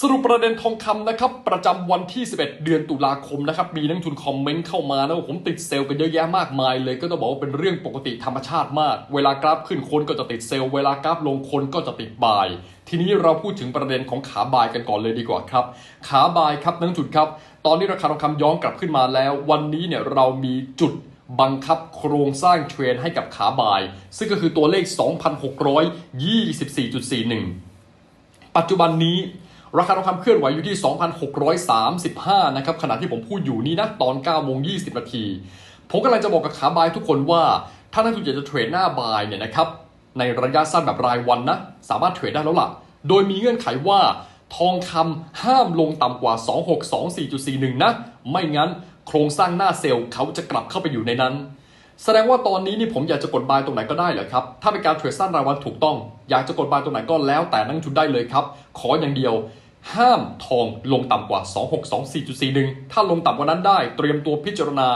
สรุปประเด็นทองคำนะครับ ประจำวันที่ 11 เดือนตุลาคมนะครับ มีนักทุนคอมเมนต์เข้ามานะว่าผมติดเซลล์กันเยอะแยะมากมายเลย ก็ต้องบอกว่าเป็นเรื่องปกติธรรมชาติมาก เวลากราฟขึ้นคนก็จะติดเซลล์เวลากราฟลงคนก็จะติดบาย ทีนี้เราพูดถึงประเด็นของขาบายกันก่อนเลยดีกว่าครับ ขาบายครับนักทุนครับ ตอนนี้ราคาทองคำย้อนกลับขึ้นมาแล้ว วันนี้เนี่ยเรามีจุดบังคับโครงสร้างเทรนให้กับขาบาย ซึ่งก็คือตัวเลข 2,624.41 ปัจจุบันนี้ ราคาทองคำเคลื่อนไหวอยู่ที่ 2,635 นะครับขณะที่ผมพูดอยู่นี้นะตอน9โมง20 นาที ผมกำลังจะบอกกับขาบายทุกคนว่า ถ้านักทุนอยากจะเทรดหน้าบายเนี่ยนะครับในระยะสั้นแบบรายวันนะสามารถเทรดได้แล้วล่ะ โดยมีเงื่อนไขว่า ทองคำห้ามลงต่ำกว่า 2624.41 นะ ไม่งั้นโครงสร้างหน้าเซลล์เขาจะกลับเข้าไปอยู่ในนั้น แสดงว่าตอนนี้นี่ผมอยากจะกดบายตรงไหนก็ได้เหรอครับ ถ้าเป็นการเทรดสั้นรายวันถูกต้อง อยากจะกดบายตรงไหนก็แล้วแต่นักทุนได้เลยครับ ขออย่างเดียว ห้ามทองลงต่ำกว่า 2624.41 ถ้าลงต่ำกว่านั้นได้เตรียมตัวพิจารณา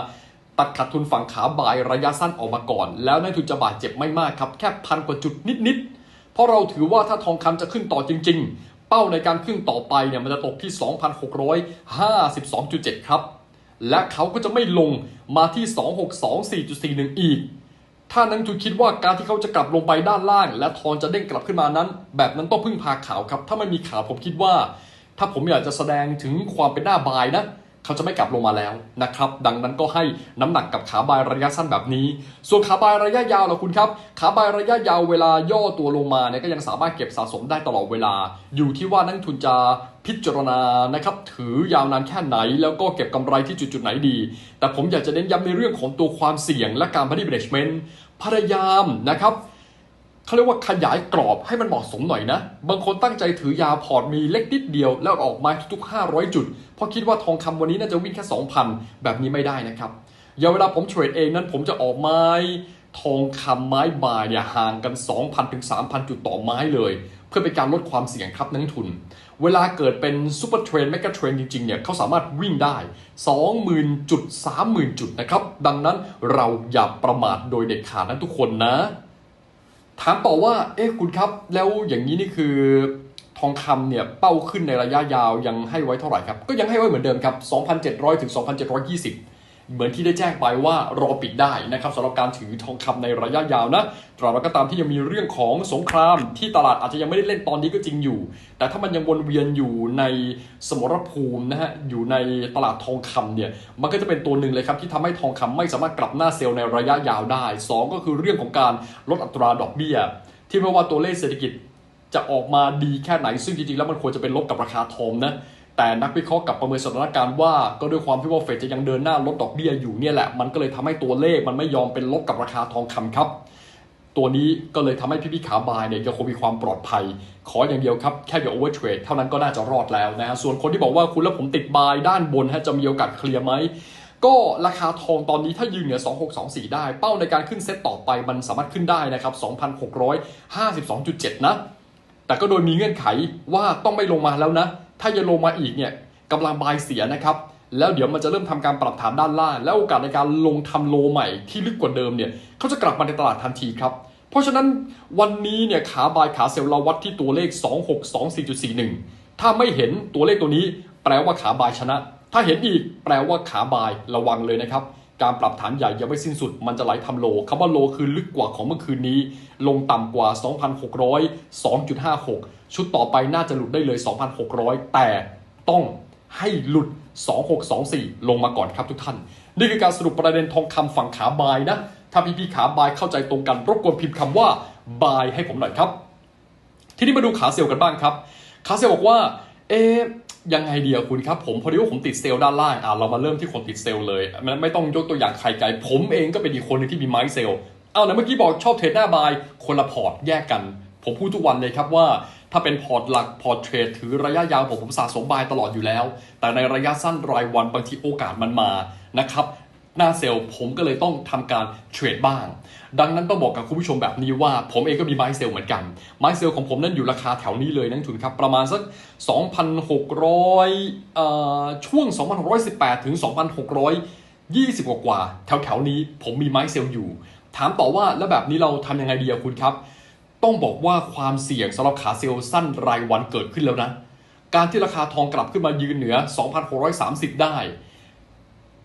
ตัดขาดทุนฝั่งขาบายระยะสั้นออกมาก่อน แล้วนักลงทุนจะบาดเจ็บไม่มากครับ แค่พันกว่าจุดนิดๆ เพราะเราถือว่าถ้าทองคำจะขึ้นต่อจริง ๆ เป้าในการขึ้นต่อไปเนี่ยมันจะตกที่ 2,652.7 ครับ และเขาก็จะไม่ลงมาที่ 2624.41อีก ถ้านักทุนคิดว่าการที่เขาจะกลับลงไปด้านล่าง และทอนจะเด้งกลับขึ้นมานั้น แบบนั้นต้องพึ่งพาข่าวครับ ถ้าไม่มีข่าวผมคิดว่า ถ้าผมอยากจะแสดงถึงความเป็นหน้าบายนะ เขาจะไม่กลับลงมาแล้วนะครับ ดังนั้นก็ให้น้ำหนักกับขาบายระยะสั้นแบบนี้ ส่วนขาบายระยะยาวล่ะคุณครับ ขาบายระยะยาวเวลาย่อตัวลงมาเนี่ยก็ยังสามารถเก็บสะสมได้ตลอดเวลา อยู่ที่ว่านักทุนจะพิจารณานะครับถือยาวนานแค่ไหน แล้วก็เก็บกำไรที่จุดจุดๆไหนดี แต่ผมอยากจะเน้นย้ำในเรื่องของตัวความเสี่ยงและการ body management พยายามนะครับ เขาเรียกว่าขยายกรอบให้มันเหมาะสมหน่อยนะ บางคนตั้งใจถือยาวพอร์ตมีเล็กนิดเดียว แล้วออกมาทุกๆ500 จุด เพราะคิดว่าทองคำวันนี้น่าจะวิ่งแค่ 2,000 แบบนี้ไม่ได้นะครับอย่างเวลาผมเทรดเองนั้นผมจะออกไม้ทองคำไม้บายเนี่ยห่างกัน 2,000ถึง3,000 จุดต่อไม้เลย เพื่อเป็นการลดความเสี่ยงครับนักทุน เวลาเกิดเป็นซูเปอร์เทรนด์แมกาเทรนด์จริงๆเนี่ยเขาสามารถวิ่งได้ 20,000 จุด 30,000 จุดนะครับ ดังนั้นเราอย่าประมาทโดยเด็ดขาดนะทุกคนนะ ถามต่อว่า เอ๊ะคุณครับ แล้วอย่างนี้นี่คือทองคำเนี่ยเป้าขึ้นในระยะยาวยังให้ไว้เท่าไหร่ครับ ก็ยังให้ไว้เหมือนเดิมครับ 2,700 ถึง 2,720 เหมือนที่ได้แจ้งไปว่ารอปิดได้นะครับสำหรับการถือทองคำในระยะยาวนะตราบใดก็ตามที่ยังมีเรื่องของสงคราม ที่ตลาดอาจจะยังไม่ได้เล่นตอนนี้ก็จริงอยู่ แต่ถ้ามันยังวนเวียนอยู่ในสมรภูมินะฮะอยู่ในตลาดทองคำเนี่ยมันก็จะเป็นตัวหนึ่งเลยครับที่ทำให้ทองคำไม่สามารถกลับหน้าเซลล์ในระยะยาวได้สองก็คือเรื่องของการลดอัตราดอกเบี้ย ที่ไม่ว่าตัวเลขเศรษฐกิจจะออกมาดีแค่ไหนซึ่งจริงๆแล้วมันควรจะเป็นลบกับราคาทองนะ แต่นักวิเคราะห์กับประเมินสถานการณ์ว่าก็ด้วยความที่ว่าเฟดจะยังเดินหน้าลดดอกเบี้ยอยู่เนี่ยแหละมันก็เลยทำให้ตัวเลขมันไม่ยอมเป็นลบกับราคาทองคำครับ ตัวนี้ก็เลยทำให้พี่พี่ขาบายเนี่ยยังคงมีความปลอดภัย ขออย่างเดียวครับ แค่อย่าโอเวอร์เทรดเท่านั้นก็น่าจะรอดแล้วนะฮะส่วนคนที่บอกว่าคุณแล้วผมติดบายด้านบนฮะจะมีโอกาสเคลียร์ไหมก็ราคาทองตอนนี้ถ้ายืนเหนือ 2624 ได้ เป้าในการขึ้นเซตต่อไปมันสามารถขึ้นได้นะครับ 2,652.7 นะ แต่ก็โดยมีเงื่อนไขว่าต้องไม่ลงมาแล้วนะ ถ้ายังลงมาอีกเนี่ยกำลังบายเสียนะครับ แล้วเดี๋ยวมันจะเริ่มทำการปรับฐานด้านล่าง แล้วโอกาสในการลงทำโลใหม่ที่ลึกกว่าเดิมเนี่ยเขาจะกลับมาในตลาดทันทีครับเพราะฉะนั้นวันนี้เนี่ยขาบายขาเซลล์เราวัดที่ตัวเลข 2624.41 ถ้าไม่เห็นตัวเลขตัวนี้ แปลว่าขาบายชนะ ถ้าเห็นอีกแปลว่าขาบายระวังเลยนะครับ การปรับฐานใหญ่ยังไม่สิ้นสุด มันจะไหลทำโลคำว่าโลคือลึกกว่าของเมื่อคืนนี้ ลงต่ำกว่า 2,600 2.56 ชุดต่อไปน่าจะหลุดได้เลย 2,600 แต่ต้องให้หลุด 2624 ลงมาก่อนครับทุกท่าน นี่คือการสรุปประเด็นทองคำฝั่งขาบายนะ ถ้าพี่ๆขาบายเข้าใจตรงกันรบกวนพิมพ์คำว่าบายให้ผมหน่อยครับ ทีนี้มาดูขาเซลล์กันบ้างครับ ขาเซลล์บอกว่า เอ๊ ยังไงเดียวคุณครับ ผมพอดีว่าผมติดเซลล์ด้านล่างอ่าเรามาเริ่มที่คนติดเซลล์เลยไม่ไม่ต้องยกตัวอย่างใครไกลผมเองก็เป็นอีกคนหนึงที่มีไม้เซลล์เอานะเมื่อกี้บอกชอบเทรดหน้าบายคนละพอร์ตแยกกัน ผมพูดทุกวันเลยครับว่า ถ้าเป็นพอร์ตหลักพอร์ตเทรดถือระยะยาวผมผมสะสมบายตลอดอยู่แล้ว แต่ในระยะสั้นรายวันบางทีโอกาสมันมานะครับ หน้าเซลล์ผมก็เลยต้องทำการเทรดบ้าง ดังนั้นต้องบอกกับคุณผู้ชมแบบนี้ว่าผมเองก็มีไม้เซลล์เหมือนกัน ไม้เซลล์ของผมนั้นอยู่ราคาแถวนี้เลยนักลงทุนครับ ประมาณสัก 2,600เอ่อช่วง 2,618 ถึง 2,620 กว่าๆแถวแถวๆนี้ผมมีไม้เซลล์อยู่ ถามต่อว่าแล้วแบบนี้เราทำยังไงดีคุณครับ ต้องบอกว่าความเสี่ยงสำหรับขาเซลล์สั้นรายวันเกิดขึ้นแล้วนะ การที่ราคาทองกลับขึ้นมายืนเหนือ 2,630 ได้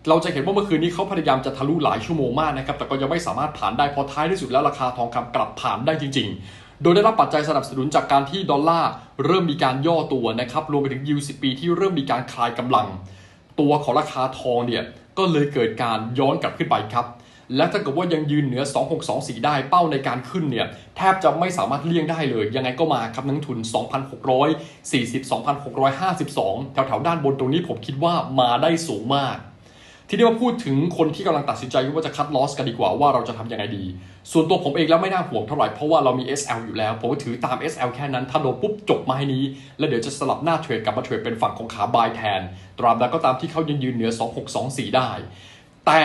เราจะเห็นว่าเมื่อคืนนี้เขาพยายามจะทะลุหลายชั่วโมงมากนะครับ แต่ก็ยังไม่สามารถผ่านได้พอท้ายที่สุดแล้วราคาทองคำกลับผ่านได้จริง ๆ โดยได้รับปัจจัยสนับสนุนจากการที่ดอลลาร์เริ่มมีการย่อตัวนะครับ รวมไปถึงยิวสิปีที่เริ่มมีการคลายกำลัง ตัวของราคาทองเนี่ยก็เลยเกิดการย้อนกลับขึ้นไปครับ และถ้าเกิดว่ายังยืนเหนือ 2624 ได้เป้าในการขึ้นเนี่ยแทบจะไม่สามารถเลี่ยงได้เลย ยังไงก็มาครับนักทุน 2,640 2,652 แถวๆด้านบนตรงนี้ผมคิดว่ามาได้สูงมาก ทีนี้มาพูดถึงคนที่กำลังตัดสินใจว่าจะคัดลอสกันดีกว่าว่าเราจะทำยังไงดี ส่วนตัวผมเองแล้วไม่น่าห่วงเท่าไหร่เพราะว่าเรามี SL อยู่แล้ว ผมก็ถือตาม SL แค่นั้น ถ้าโดนปุ๊บจบมาให้นี้ แล้วเดี๋ยวจะสลับหน้าเทรดกลับมาเทรดเป็นฝั่งของขาบายแทน ตราบใดก็ตามที่เขายังยืนเหนือ 2624 ได้ แต่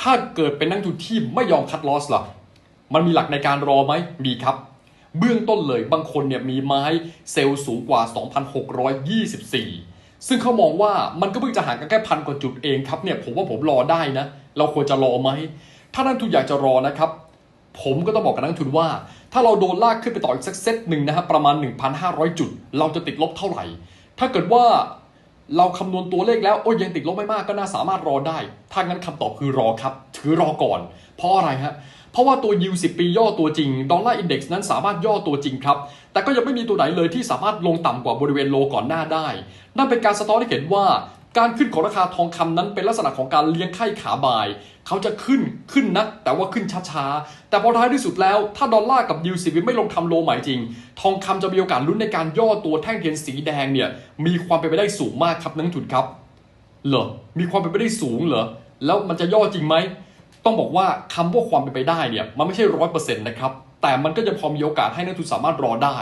ถ้าเกิดเป็นนักทุนที่ไม่ยอมคัดลอสล่ะ มันมีหลักในการรอไหมมีครับ เบื้องต้นเลยบางคนเนี่ยมีไม้เซลล์สูงกว่า 2,624 ซึ่งเขามองว่ามันก็เพิ่งจะห่างกันแค่พันกว่าจุดเองครับเนี่ยผมว่าผมรอได้นะ เราควรจะรอไหม ถ้านักทุนอยากจะรอนะครับ ผมก็ต้องบอกกับนักทุนว่า ถ้าเราโดนลากขึ้นไปต่ออีกสักเซตหนึ่งนะครับประมาณ 1,500 จุด เราจะติดลบเท่าไหร่ ถ้าเกิดว่าเราคำนวณตัวเลขแล้วโอ้ยยังติดลบไม่มากก็น่าสามารถรอได้ ถ้างั้นคำตอบคือรอครับ ถือรอก่อน เพราะอะไรฮะ ราะว่าตัวยิว10 ปีย่อตัวจริงดอลลาร์อินเด็กซ์นั้นสามารถย่อตัวจริงครับ แต่ก็ยังไม่มีตัวไหนเลยที่สามารถลงต่ำกว่าบริเวณโลก่อนหน้าได้ นั่นเป็นการสะท้อนให้เห็นว่า การขึ้นของราคาทองคำนั้นเป็นลักษณะของการเลี้ยงไข้ขาบาย เขาจะขึ้นขึ้นนะ แต่ว่าขึ้นช้าๆ แต่พอท้ายที่สุดแล้ว ถ้าดอลลาร์กับยิวสิไม่ลงทำโลใหม่จริง ทองคำจะมีโอกาสลุ้นในการย่อตัวแท่งเทียนสีแดงเนี่ยมีความเป็นไปได้สูงมากครับนักทุนครับเหรอมีความเป็นไปได้สูงเหรอแล้วมันจะย่อจริงไหม ต้องบอกว่าคำว่าความเป็นไปได้เนี่ยมันไม่ใช่ร้อยเปอร์เซ็นต์นะครับแต่มันก็ยังพอมีโอกาสให้นักทุนสามารถรอได้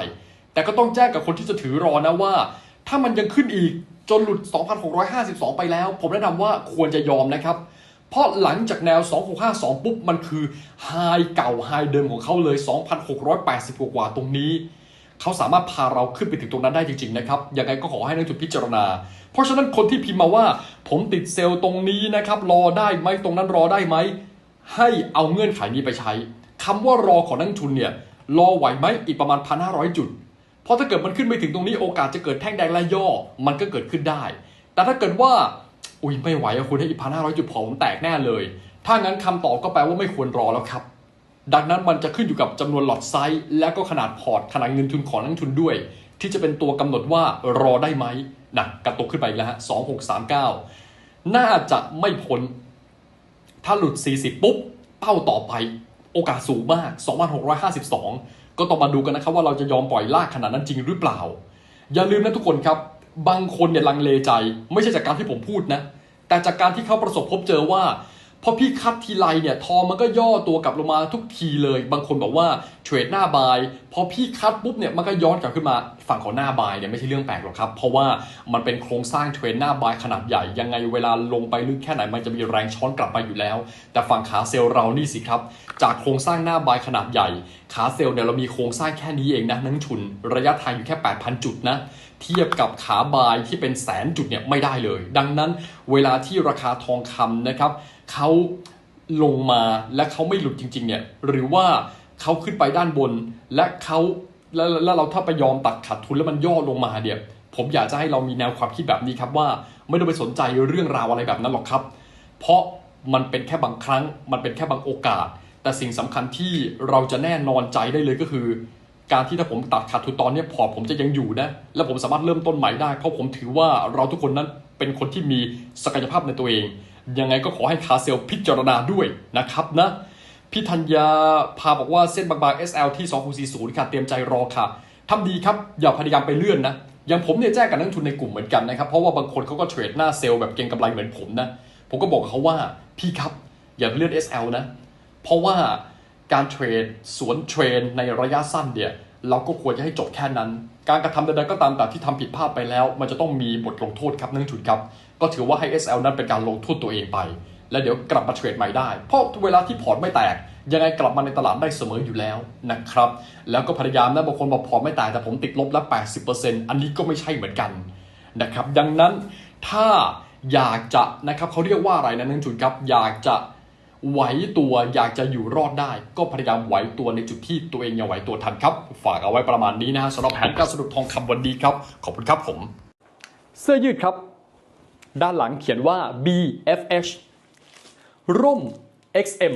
แต่ก็ต้องแจ้งกับคนที่จะถือรอนะว่า ถ้ามันยังขึ้นอีกจนหลุด 2,652 ไปแล้ว ผมแนะนำว่าควรจะยอมนะครับ เพราะหลังจากแนว 2652 ปุ๊บ มันคือไฮเก่าไฮเดิมของเขาเลย 2,680 กว่าตรงนี้ เขาสามารถพาเราขึ้นไปถึงตรงนั้นได้จริงๆนะครับ ยังไงก็ขอให้นักทุนพิจารณา เพราะฉะนั้นคนที่พิมพ์มาว่า ผมติดเซลล์ตรงนี้นะครับ รอได้ไหมตรงนั้นรอได้ไหม ให้เอาเงื่อนไขนี้ไปใช้คำว่ารอของนักทุนเนี่ยรอไหวไหมอีกประมาณ 1,500 จุด เพราะถ้าเกิดมันขึ้นไปถึงตรงนี้โอกาสจะเกิดแท่งแดงและย่อมันก็เกิดขึ้นได้ แต่ถ้าเกิดว่าอุ้ยไม่ไหวคุณให้อีกพันห้าร้อยจุดผมแตกแน่เลย ถ้างั้นคำตอบก็แปลว่าไม่ควรรอแล้วครับ ดังนั้นมันจะขึ้นอยู่กับจำนวนหลอดไซส์และก็ขนาดพอร์ตขนาดเงินทุนของนักทุนด้วย ที่จะเป็นตัวกำหนดว่ารอได้ไหมนะกระตุกขึ้นไปแล้วฮะสองหกสามเก้าน่าจะไม่พ้น ถ้าหลุด 40 ปุ๊บ เป้าต่อไป โอกาสสูงมาก 2,652 ก็ต้องมาดูกันนะครับว่าเราจะยอมปล่อยลากขนาดนั้นจริงหรือเปล่า อย่าลืมนะทุกคนครับ บางคนเนี่ยลังเลใจ ไม่ใช่จากการที่ผมพูดนะ แต่จากการที่เขาประสบพบเจอว่า พอพี่คัดทีไรเนี่ยทองมันก็ย่อตัวกลับลงมาทุกทีเลย บางคนบอกว่าเทรดหน้าบายพอพี่คัดปุ๊บเนี่ยมันก็ย้อนกลับขึ้นมาฝั่งของหน้าบายเนี่ยไม่ใช่เรื่องแปลกหรอกครับ เพราะว่ามันเป็นโครงสร้างเทรดหน้าบายขนาดใหญ่ ยังไงเวลาลงไปลึกแค่ไหนมันจะมีแรงช้อนกลับไปอยู่แล้ว แต่ฝั่งขาเซลล์เรานี่สิครับ จากโครงสร้างหน้าบายขนาดใหญ่ ขาเซลล์เนี่ยเรามีโครงสร้างแค่นี้เองนะนักทุน ระยะทางอยู่แค่ 8,000 จุดนะเทียบกับขาบายที่เป็นแสนจุดเนี่ยไม่ได้เลย ดังนั้นเวลาที่ราคาทองคำนะครับ เขาลงมาและเขาไม่หลุดจริงๆเนี่ยหรือว่าเขาขึ้นไปด้านบน และเขาแล้วแล้วเราถ้าไปยอมตัดขาดทุนแล้วมันย่อลงมาเนี่ยผมอยากจะให้เรามีแนวความคิดแบบนี้ครับว่าไม่ต้องไปสนใจเรื่องราวอะไรแบบนั้นหรอกครับ เพราะมันเป็นแค่บางครั้ง มันเป็นแค่บางโอกาส แต่สิ่งสำคัญที่เราจะแน่นอนใจได้เลยก็คือ การที่ถ้าผมตัดขาดทุนตอนเนี้ยพอผมจะยังอยู่นะและผมสามารถเริ่มต้นใหม่ได้ เพราะผมถือว่าเราทุกคนนั้นเป็นคนที่มีศักยภาพในตัวเอง ยังไงก็ขอให้คาเซลพิจารณาด้วยนะครับนะพี่ธัญญาพาบอกว่าเส้นบางๆ SL ที่ 2640 ค่ะ เตรียมใจรอค่ะทำดีครับ อย่าพยายามไปเลื่อนนะ อย่างผมเนี่ยแจ้งกับนักลงทุนในกลุ่มเหมือนกันนะครับ เพราะว่าบางคนเขาก็เทรดหน้าเซลล์แบบเก็งกำไรเหมือนผมนะ ผมก็บอกเขาว่าพี่ครับ อย่าไปเลื่อน SL นะ เพราะว่าการเทรดสวนเทรนในระยะสั้นเนี่ยเราก็ควรจะให้จบแค่นั้น การกระทำใดๆก็ตามแต่ที่ทำผิดพลาดไปแล้ว มันจะต้องมีบทลงโทษครับนักลงทุนครับ ก็ถือว่า ให้ SL นั้นเป็นการลงโทษตัวเองไป แล้วเดี๋ยวกลับมาเทรดใหม่ได้ เพราะเวลาที่พอร์ตไม่แตก ยังไงกลับมาในตลาดได้เสมออยู่แล้วนะครับ แล้วก็พยายามนะบางคนบอกพอร์ตไม่แตกแต่ผมติดลบแล้ว80%อันนี้ก็ไม่ใช่เหมือนกันนะครับ ดังนั้นถ้าอยากจะนะครับเขาเรียกว่าอะไรนะนักลงทุนครับอยากจะไหวตัวอยากจะอยู่รอดได้ ก็พยายามไหวตัวในจุดที่ตัวเองยังไหวตัวทันครับ ฝากเอาไว้ประมาณนี้นะฮะสำหรับแผนการสรุปทองคำวันนี้ครับ ขอบคุณครับผม เสื้อยืดครับ ด้านหลังเขียนว่า BFH ร่ม XM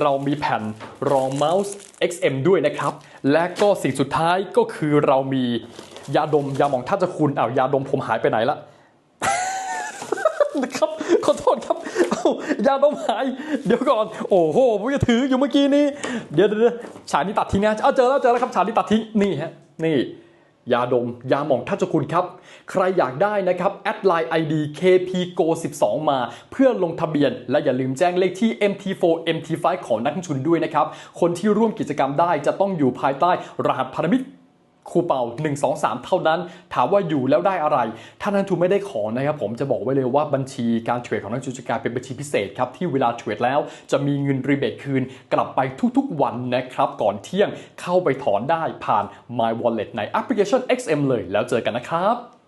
เรามีแผ่นรองเมาส์ XM ด้วยนะครับ และก็สิ่งสุดท้ายก็คือเรามียาดมยาหมองท่าจะคุณอ้าวยาดมผมหายไปไหนละนะครับ ขอโทษครับเอายาดมหาย เดี๋ยวก่อน โอ้โหผมจะถืออยู่เมื่อกี้นี้เดี๋ยวเดี๋ยวเดี๋ยวฉากนี้ตัดทิ้งนะเอาเจอแล้วเจอแล้วครับฉากนี้ตัดทิ้งนี่ฮะนี่ ยาดม ยาหม่องทัชคุณครับ ใครอยากได้นะครับแอดไลน์ ID KPGO 12 มา เพื่อลงทะเบียน และอย่าลืมแจ้งเลขที่ MT4 MT5 ของนักลงทุนด้วยนะครับ คนที่ร่วมกิจกรรมได้จะต้องอยู่ภายใต้รหัสพันธมิตร ครูเป่า 1 2 3 เท่านั้น ถามว่าอยู่แล้วได้อะไร ถ้านักทุนไม่ได้ขอนะครับผมจะบอกไว้เลยว่าบัญชีการเทรดของนักลงทุนจะกลายเป็นบัญชีพิเศษครับที่เวลาเทรดแล้วจะมีเงินรีเบทคืนกลับไปทุกๆวันนะครับก่อนเที่ยงเข้าไปถอนได้ผ่าน My Wallet ในแอปพลิเคชัน XM เลยแล้วเจอกันนะครับ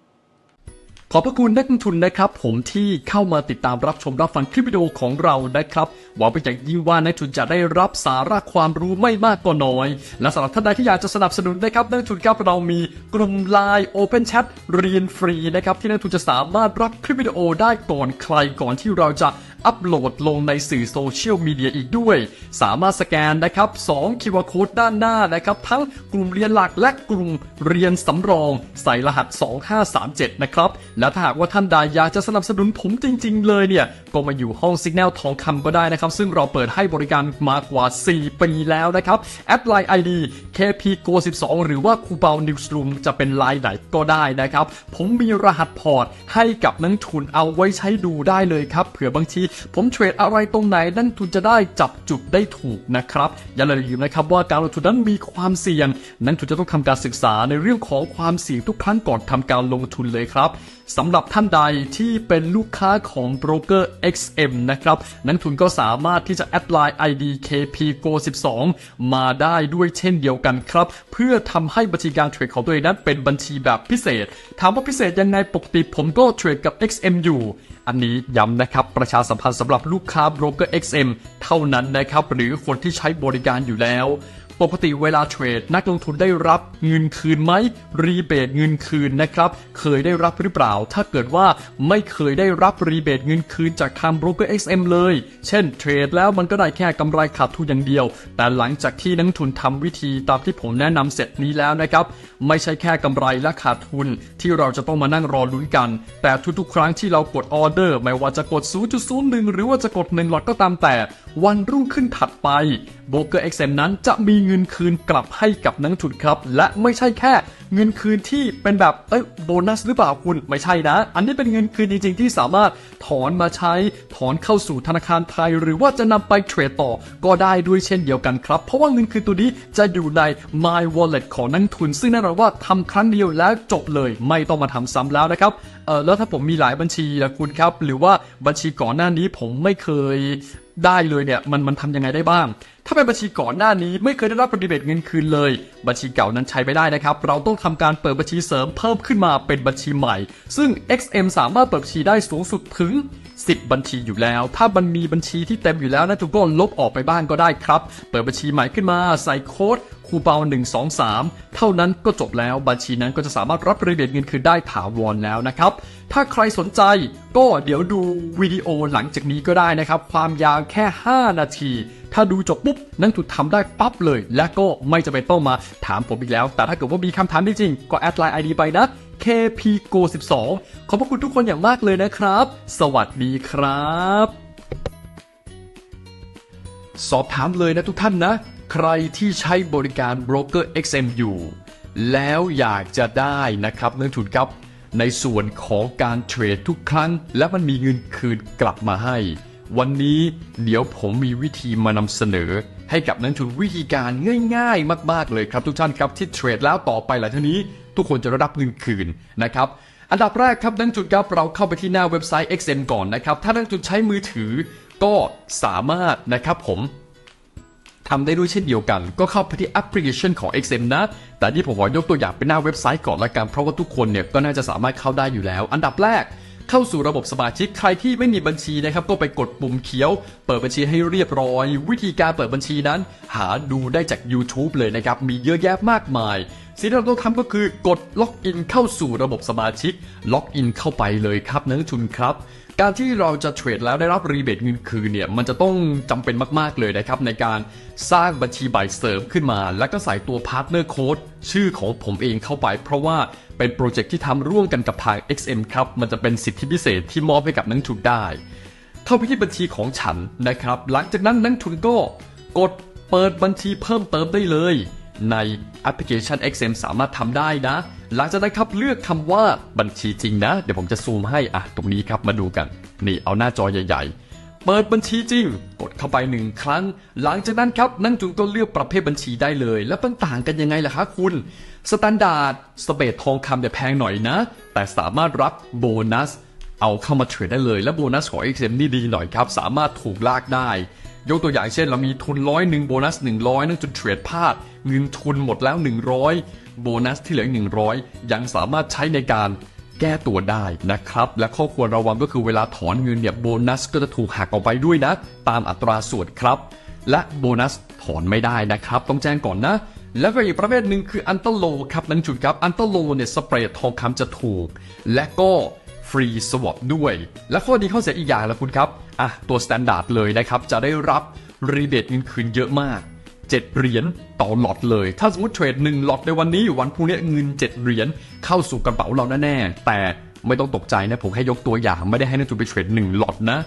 ขอบพระคุณนักลงทุนนะครับ ผมที่เข้ามาติดตามรับชมรับฟังคลิปวิดีโอของเรานะครับหวังเป็นอย่างยิ่งว่านักลงทุนจะได้รับสาระความรู้ไม่มากก็น้อย และสำหรับท่านใดที่อยากจะสนับสนุนนะครับนักลงทุนครับเรามีกลุ่ม l ล n e Open Chat เรียนฟรีนะครับที่นักลงทุนจะสามารถรับคลิปวิดีโอได้ก่อนใครก่อนที่เราจะ อัปโหลดลงในสื่อโซเชียลมีเดียอีกด้วย สามารถสแกนนะครับ2 QR Code ด้านหน้านะครับ ทั้งกลุ่มเรียนหลักและกลุ่มเรียนสำรอง ใส่รหัส 2537 นะครับ และถ้าหากว่าท่านใดอยากจะสนับสนุนผมจริง ๆ เลยเนี่ย ก็มาอยู่ห้อง Signal ทองคำก็ได้นะครับ ซึ่งเราเปิดให้บริการมากว่า 4 ปีแล้วนะครับ แอดไลน์ ID KPGO 12หรือว่าคูเปา Newsroom จะเป็นไลน์ไหนก็ได้นะครับ ผมมีรหัสพอร์ตให้กับนักทุนเอาไว้ใช้ดูได้เลยครับ เผื่อบางทีผมเทรดอะไรตรงไหนนักทุนจะได้จับจุดได้ถูกนะครับ อย่าลืมนะครับว่าการลงทุนนั้นมีความเสี่ยง นักทุนจะต้องทำการศึกษาในเรื่องของความเสี่ยงทุกครั้งก่อนทำการลงทุนเลยครับสำหรับท่านใดที่เป็นลูกค้าของโบรกเกอร์ XM นะครับ นักทุนก็สามารถที่จะแอดไลน์ ID KPGO 12 มาได้ด้วยเช่นเดียวกันครับ เพื่อทำให้บัญชีการเทรดของตัวเองนั้นเป็นบัญชีแบบพิเศษ ถามว่าพิเศษยังไงปกติผมก็เทรดกับ XM อยู่ อันนี้ย้ำนะครับประชาสัมพันธ์สำหรับลูกค้าโบรกเกอร์ XM เท่านั้นนะครับ หรือคนที่ใช้บริการอยู่แล้ว ปกติเวลาเทรดนักลงทุนได้รับเงินคืนไหมรีเบทเงินคืนนะครับ เคยได้รับหรือเปล่า ถ้าเกิดว่าไม่เคยได้รับรีเบทเงินคืนจากทางโบรกเกอร์ XM เลย เช่นเทรดแล้วมันก็ได้แค่กำไรขาดทุนอย่างเดียว แต่หลังจากที่นักลงทุนทำวิธีตามที่ผมแนะนำเสร็จนี้แล้วนะครับ ไม่ใช่แค่กำไรและขาดทุนที่เราจะต้องมานั่งรอลุ้นกัน แต่ทุกๆ ครั้งที่เรากดออเดอร์ ไม่ว่าจะกด 0.01 หรือว่าจะกด1หลอดก็ตามแต่ วันรุ่งขึ้นถัดไป โบรกเกอร์ XM นั้นจะมีเงินคืนกลับให้กับนักทุนครับ และไม่ใช่แค่เงินคืนที่เป็นแบบเอ้ยโบนัสหรือเปล่าคุณไม่ใช่นะ อันนี้เป็นเงินคืนจริง ๆ ที่สามารถถอนมาใช้ถอนเข้าสู่ธนาคารไทย หรือว่าจะนำไปเทรดต่อก็ได้ด้วยเช่นเดียวกันครับ เพราะว่าเงินคืนตัวนี้จะอยู่ใน My Wallet ของนักทุน ซึ่งแน่นอนว่าทำครั้งเดียวแล้วจบเลย ไม่ต้องมาทำซ้ำแล้วนะครับเออแล้วถ้าผมมีหลายบัญชีละคุณครับ หรือว่าบัญชีก่อนหน้านี้ผมไม่เคย ได้เลยเนี่ยมันมันทำยังไงได้บ้าง ถ้าเป็นบัญชีก่อนหน้านี้ไม่เคยได้รับปฏิเบตเงินคืนเลย บัญชีเก่านั้นใช้ไม่ได้นะครับ เราต้องทำการเปิดบัญชีเสริมเพิ่มขึ้นมาเป็นบัญชีใหม่ ซึ่ง XM สามารถเปิดบัญชีได้สูงสุดถึง 10 บัญชีอยู่แล้ว ถ้ามันมีบัญชีที่เต็มอยู่แล้วนะทุกคนลบออกไปบ้างก็ได้ครับ เปิดบัญชีใหม่ขึ้นมาใส่โค้ด คูเปา1 2 3 เท่านั้นก็จบแล้วบัญชีนั้นก็จะสามารถรับรีเบทเงินคืนได้ถาวรแล้วนะครับ ถ้าใครสนใจก็เดี๋ยวดูวิดีโอหลังจากนี้ก็ได้นะครับ ความยาวแค่ 5 นาที ถ้าดูจบปุ๊บนั่นถูกทำได้ปั๊บเลย และก็ไม่จะเป็นต้องมาถามผมอีกแล้ว แต่ถ้าเกิดว่ามีคำถามจริงก็แอดไลน์ ID ไปนะ KPGO 12ขอบพระคุณทุกคนอย่างมากเลยนะครับ สวัสดีครับ สอบถามเลยนะทุกท่านนะ ใครที่ใช้บริการโบรกเกอร์ XM อยู่ แล้วอยากจะได้นะครับนักทุนครับ ในส่วนของการเทรดทุกครั้ง และมันมีเงินคืนกลับมาให้ วันนี้เดี๋ยวผมมีวิธีมานำเสนอ ให้กับนักทุนวิธีการง่าย ๆ มากๆเลยครับทุกท่านครับที่เทรดแล้วต่อไปหลังจากนี้ ทุกคนจะรับเงินคืนนะครับอันดับแรกครับนักทุนครับเราเข้าไปที่หน้าเว็บไซต์ XM ก่อนนะครับถ้านักทุนใช้มือถือก็สามารถนะครับผม ทำได้ด้วยเช่นเดียวกัน ก็เข้าไปที่แอปพลิเคชันของ XM นะ แต่ที่ผมขอยกตัวอย่างเป็นหน้าเว็บไซต์ก่อนละกัน เพราะว่าทุกคนเนี่ยก็น่าจะสามารถเข้าได้อยู่แล้ว อันดับแรกเข้าสู่ระบบสมาชิกใครที่ไม่มีบัญชีนะครับก็ไปกดปุ่มเขียว เปิดบัญชีให้เรียบร้อย วิธีการเปิดบัญชีนั้น หาดูได้จาก YouTube เลยนะครับ มีเยอะแยะมากมาย สิ่งที่เราต้องทำก็คือกดล็อกอินเข้าสู่ระบบสมาชิก ล็อกอินเข้าไปเลยครับนักทุนครับ การที่เราจะเทรดแล้วได้รับรีเบทเงินคืนเนี่ยมันจะต้องจำเป็นมาก ๆ เลยนะครับ ในการสร้างบัญชีใบเสริมขึ้นมา แล้วก็ใส่ตัวพาร์ทเนอร์โค้ดชื่อของผมเองเข้าไป เพราะว่าเป็นโปรเจกต์ที่ทำร่วมกันกับทาง XM ครับ มันจะเป็นสิทธิพิเศษที่มอบให้กับนักทุนได้ เข้าไปที่บัญชีของฉันนะครับ หลังจากนั้นนักทุนก็กดเปิดบัญชีเพิ่มเติมได้เลย ในแอปพลิเคชัน XM สามารถทำได้นะ หลังจากนั้นครับเลือกคำว่าบัญชีจริงนะ เดี๋ยวผมจะซูมให้อะตรงนี้ครับมาดูกัน นี่เอาหน้าจอใหญ่ๆ เปิดบัญชีจริง กดเข้าไปหนึ่งครั้ง หลังจากนั้นครับนักลงทุนก็เลือกประเภทบัญชีได้เลย แล้วมันต่างกันยังไงล่ะคะคุณสแตนดาร์ดสเปดทองคำเนี่ยแพงหน่อยนะ แต่สามารถรับโบนัสเอาเข้ามาเทรดได้เลย และโบนัสของ XM นี่ดีหน่อยครับ สามารถถูกลากได้ ยกตัวอย่างเช่น เรามีทุนร้อยหนึ่งโบนัส 100นั่นจนเทรดพลาด เงินทุนหมดแล้ว 100 โบนัสที่เหลืออีก100 ยังสามารถใช้ในการแก้ตัวได้นะครับ และข้อควรระวังก็คือเวลาถอนเงินเนี่ยโบนัสก็จะถูกหักออกไปด้วยนะ ตามอัตราส่วนครับ และโบนัสถอนไม่ได้นะครับ ต้องแจ้งก่อนนะ แล้วก็อีกประเภทหนึ่งคืออันเตอร์โลครับนั่นจุดครับอันเตอร์โลเนี่ยสเปรดทองคำจะถูก และก็ฟรีสวอปด้วย และข้อดีข้อเสียอีกอย่างละคุณครับอะตัวสแตนดาร์ดเลยนะครับจะได้รับรีเบทเงินคืนเยอะมาก 7 เหรียญต่อหลอดเลย ถ้าสมมติเทรด1หลอดในวันนี้วันพรุ่งนี้เงิน 7 เหรียญเข้าสู่กระเป๋าเราแน่ๆแต่ไม่ต้องตกใจนะผมให้ยกตัวอย่างไม่ได้ให้นักทุนไปเทรด1หลอดนะ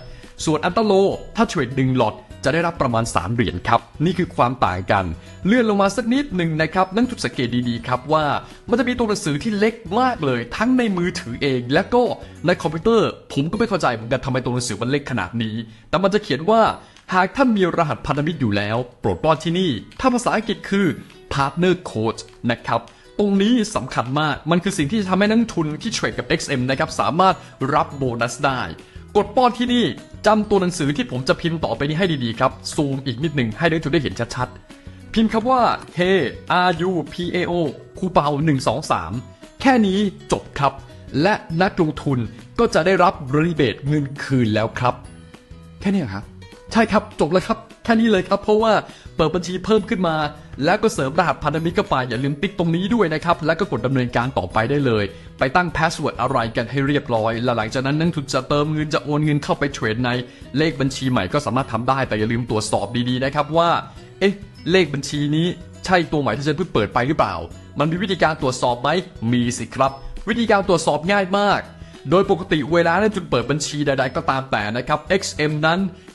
ส่วนอันตโล ถ้าเทรด1หลอดจะได้รับประมาณ 3 เหรียญครับ นี่คือความต่างกัน เลื่อนลงมาสักนิดหนึ่งนะครับนั่งจุดสังเกตดีๆครับว่า มันจะมีตัวหนังสือที่เล็กมากเลย ทั้งในมือถือเอง และก็ในคอมพิวเตอร์ ผมก็ไม่เข้าใจเหมือนกันทำไมตัวหนังสือมันเล็กขนาดนี้ แต่มันจะเขียนว่า หากท่านมีรหัสพันธมิตรอยู่แล้ว โปรดป้อนที่นี่ ถ้าภาษาอังกฤษคือ partner code นะครับ ตรงนี้สำคัญมาก มันคือสิ่งที่จะทำให้นักลงทุนที่เทรดกับ XM นะครับสามารถรับโบนัสได้ กดป้อนที่นี่จำตัวหนังสือที่ผมจะพิมพ์ต่อไปนี้ให้ดีๆครับ ซูมอีกนิดหนึ่งให้นักทุนได้เห็นชัดๆ พิมพ์คำว่า H R U P A O คูเปา123 แค่นี้จบครับ และนักลงทุนก็จะได้รับรีเบทเงินคืนแล้วครับ แค่นี้เหรอครับ ใช่ครับจบแล้วครับ แค่นี้เลยครับ เพราะว่าเปิดบัญชีเพิ่มขึ้นมา แล้วก็เสริมรหัสพันธมิตรเข้าไปอย่าลืมติ๊กตรงนี้ด้วยนะครับ แล้วก็กดดำเนินการต่อไปได้เลย ไปตั้งพาสเวิร์ดอะไรกันให้เรียบร้อย แล้วหลังจากนั้นนักทุนจะเติมเงินจะโอนเงินเข้าไปเทรดในเลขบัญชีใหม่ก็สามารถทำได้แต่อย่าลืมตรวจสอบดีๆนะครับว่า เอ๊ะ เลขบัญชีนี้ใช่ตัวใหม่ที่ฉันเพิ่งเปิดไปหรือเปล่า มันมีวิธีการตรวจสอบไหมมีสิครับ วิธีการตรวจสอบง่ายมากโดยปกติเวลานักทุนเปิดบัญชีใดๆก็ตามแต่นะครับ XM นั้น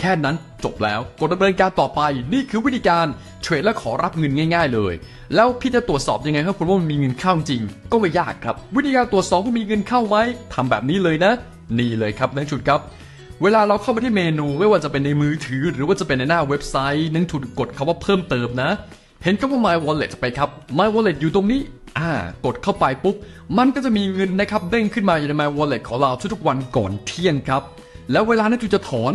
แค่นั้นจบแล้วกดดำเนินการต่อไป นี่คือวิธีการเทรดและขอรับเงินง่าย ๆ เลย แล้วพี่จะตรวจสอบยังไงครับคุณว่ามันมีเงินเข้าจริง ก็ไม่ยากครับ วิธีการตรวจสอบว่ามีเงินเข้าไหมทำแบบนี้เลยนะ นี่เลยครับนักชุดครับเวลาเราเข้าไปที่เมนูไม่ว่าจะเป็นในมือถือ หรือว่าจะเป็นในหน้าเว็บไซต์นักทุนกดคำว่าเพิ่มเติมนะ เห็นคำว่า My Wallet ไปครับ My Wallet อยู่ตรงนี้อ่ากดเข้าไปปุ๊บ มันก็จะมีเงินนะครับเด้งขึ้นมาอยู่ใน My Wallet ของเราทุกๆวันก่อนเที่ยงครับ แล้วเวลานักทุนจะถอน